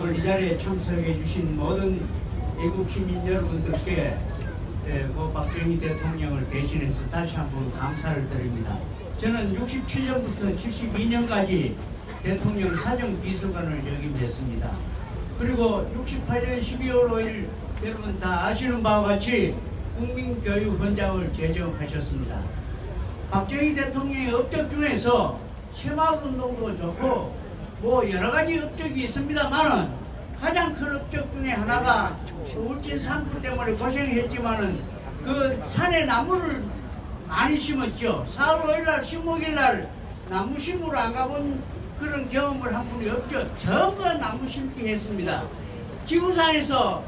오늘 이 자리에 참석해 주신 모든 애국 시민 여러분들께 예, 고 박정희 대통령을 대신해서 다시 한번 감사를 드립니다. 저는 67년부터 72년까지 대통령 사정비서관을 역임했습니다. 그리고 68년 12월 5일 여러분 다 아시는 바와 같이 국민교육원장을 제정하셨습니다. 박정희 대통령의 업적 중에서 새마을운동도 좋고 뭐 여러 가지 업적이 있습니다만은 가장 큰 업적 중에 하나가 울진 산불 때문에 고생했지만은 그 산에 나무를 많이 심었죠. 4월 5일 날 식목일 날 나무 심으러 안 가본 그런 경험을 한 분이 없죠. 전부 나무 심기 했습니다. 지구상에서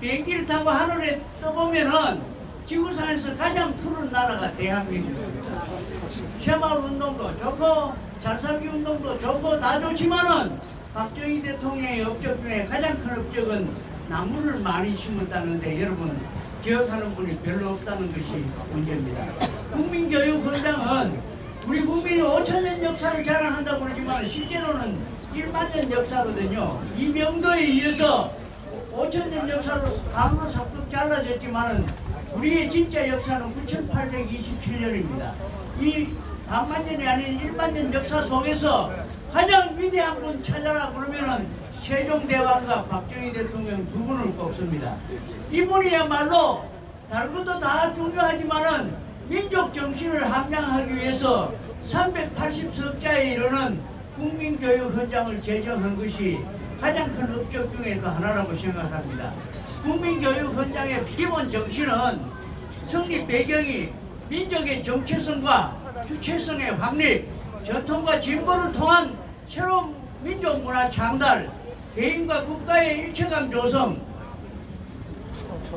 비행기를 타고 하늘에 떠보면은 지구상에서 가장 푸른 나라가 대한민국입니다. 새마을 운동도 좋고 잘살기 운동도 좋고 다 좋지만은 박정희 대통령의 업적 중에 가장 큰 업적은 나무를 많이 심었다는데 여러분 기억하는 분이 별로 없다는 것이 문제입니다. 국민교육원장은 우리 국민이 5천년 역사를 자랑한다고 그러지만 실제로는 1만 년 역사거든요. 이 명도에 의해서 5천년 역사로 강으로 삭둑 잘라졌지만은 우리의 진짜 역사는 9,827년입니다. 이 반만 년이 아닌 1만 년 역사 속에서 가장 위대한 분 찾아라 그러면은 세종대왕과 박정희 대통령 두 분을 꼽습니다. 이분이야말로 다른 것도 다 중요하지만은 민족 정신을 함양하기 위해서 380석자에 이르는 국민교육 헌장을 제정한 것이 가장 큰 업적 중에도 하나라고 생각합니다. 국민교육 헌장의 기본 정신은 성립 배경이 민족의 정체성과 주체성의 확립, 전통과 진보를 통한 새로운 민족 문화 창달, 개인과 국가의 일체감 조성,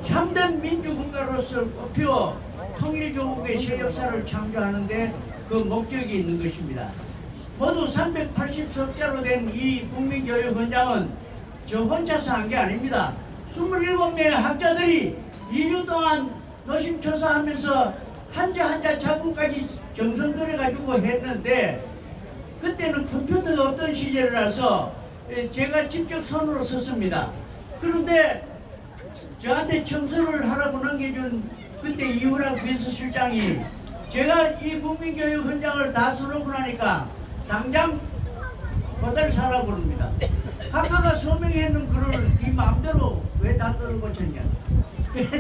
참된 민주국가로서 뽑혀 통일조국의 새 역사를 창조하는데 그 목적이 있는 것입니다. 모두 380석자로 된 이 국민교육원장은 저 혼자서 한 게 아닙니다. 27명의 학자들이 2주 동안 노심초사하면서 한자 한자 자국까지 정성 들여가지고 했는데 그때는 컴퓨터가 없던 시절이라서 예, 제가 직접 손으로 썼습니다. 그런데 저한테 청소를 하라고 넘겨준 그때 이후랑 비서실장이 제가 이 국민교육 현장을 다 써놓고 나니까 당장 보따리 사라고 그럽니다. 각하가 서명했는 글을 네 마음대로 왜 다 뜯어고쳤냐.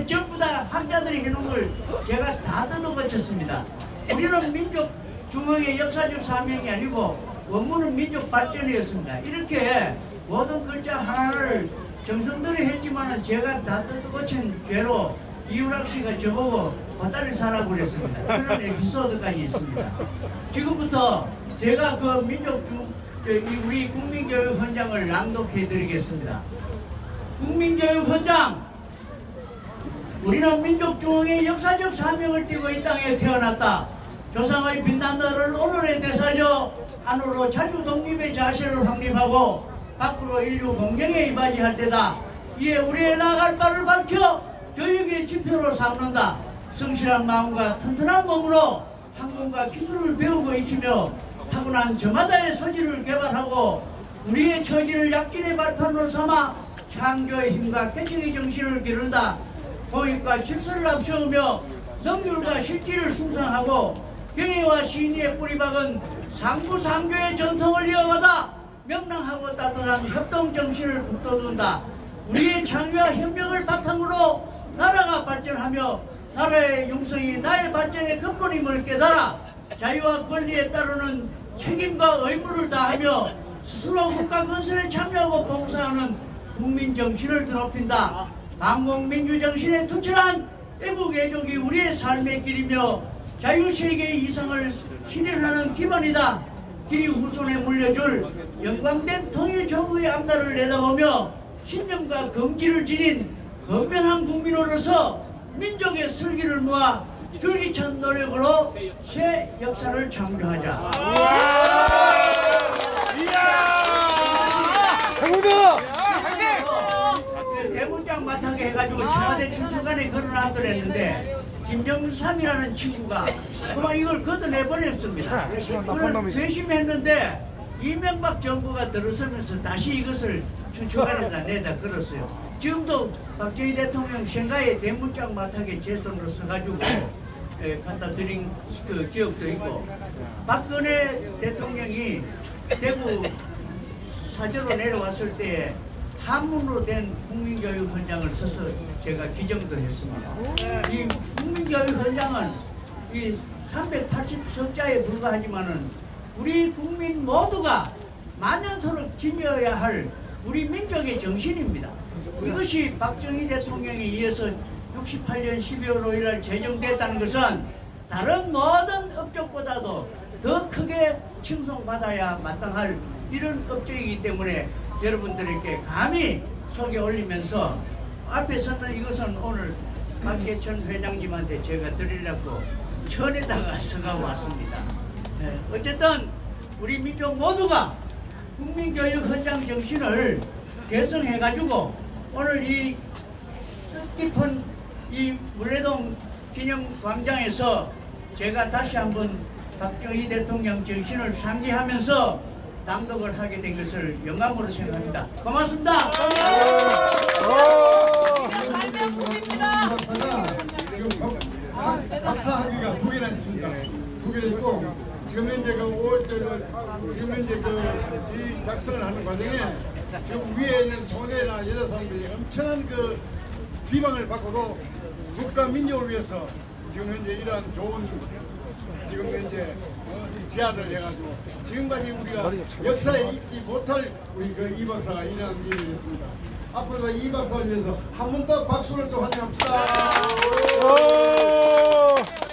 전부 다 학자들이 해놓은 걸 제가 다 뜯어고쳤습니다. 우리는 민족 중흥의 역사적 사명이 아니고 원문은 민족 발전이었습니다. 이렇게 모든 글자 하나를 정성들이 했지만은 제가 다 뜯어고친 죄로 이유락 씨가 저보고 보따리 사라고 그랬습니다. 그런 에피소드까지 있습니다. 지금부터 제가 그 민족 중, 저, 이 우리 국민교육 헌장을 낭독해 드리겠습니다. 국민교육 헌장! 우리는 민족 중흥의 역사적 사명을 띠고 이 땅에 태어났다. 조상의 빛난너를 오늘에 되살려 안으로 자주 독립의 자세를 확립하고 밖으로 인류 공경에 이바지할 때다. 이에 우리의 나갈 바를 밝혀 교육의 지표로 삼는다. 성실한 마음과 튼튼한 몸으로 학문과 기술을 배우고 익히며 타고난 저마다의 소질을 개발하고 우리의 처지를 약진의 발판으로 삼아 창조의 힘과 개척의 정신을 기른다. 공익과 질서를 앞세우며 능률과 실기를 숭상하고 경애와 신의의 뿌리박은 상부상조의 전통을 이어가다 명랑하고 따뜻한 협동 정신을 북돋운다. 우리의 창의와 협력을 바탕으로 나라가 발전하며 나라의 용성이 나의 발전의 근본임을 깨달아 자유와 권리에 따르는 책임과 의무를 다하며 스스로 국가 건설에 참여하고 봉사하는 국민 정신을 드높인다. 반공민주 정신에 투철한 애국 애족이 우리의 삶의 길이며 자유세계의 이상을 실현하는 기반이다. 길이 후손에 물려줄 영광된 통일정부의 앞날을 내다보며 신념과 긍지를 지닌 건면한 국민으로서 민족의 슬기를 모아 줄기찬 노력으로 새 역사를 창조하자. 그 대문장 맡하게 해가지고 청와대 중투간에 글을 안들었는데 김정삼이라는 친구가 그만 이걸 걷어내버렸습니다. 그걸 괘씸했는데 이명박 정부가 들어서면서 다시 이것을 주축하는다 내다 걸었어요. 지금도 박정희 대통령 생가에 대문짝 마탁에 제 손으로 써가지고 예, 갖다 드린 그 기억도 있고 박근혜 대통령이 대구 사저로 내려왔을 때 한문으로 된 국민교육 현장을 써서 제가 기정도 했습니다. 이 국민교육 현장은 이 380석자에 불과하지만은 우리 국민 모두가 만년토록 지녀야 할 우리 민족의 정신입니다. 이것이 박정희 박정희에 의해서 68년 12월 5일 날 제정됐다는 것은 다른 모든 업적보다도 더 크게 칭송받아야 마땅할 이런 업적이기 때문에 여러분들에게 감히 속에 올리면서 앞에서는 이것은 오늘 박계천 회장님한테 제가 드리려고 천에다가 써가 왔습니다. 네, 어쨌든 우리 민족 모두가 국민교육 현장 정신을 개성해가지고 오늘 이 뜻깊은 이 물레동 기념광장에서 제가 다시 한번 박정희 대통령 정신을 상기하면서 낭독을 하게 된 것을 영광으로 생각합니다. 고맙습니다. 박사 학위가 두 개나 있습니다. 두 개나 있고 지금 현재 그 오- 저- 저- 지금 현재 그이 작성을 하는 과정에 지금 위에 있는 총회나 여러 사람들이 엄청난 그 비방을 받고도 국가 민족을 위해서 지금 현재 이러한 좋은 지금 현재 어, 제안을 해가지고 지금까지 우리가 역사에 잊지 못할 우리 그 이 박사가 이러한 일을 했습니다. 앞으로도 이 박사를 위해서 한 번 더 박수를 좀 환영합시다. 오!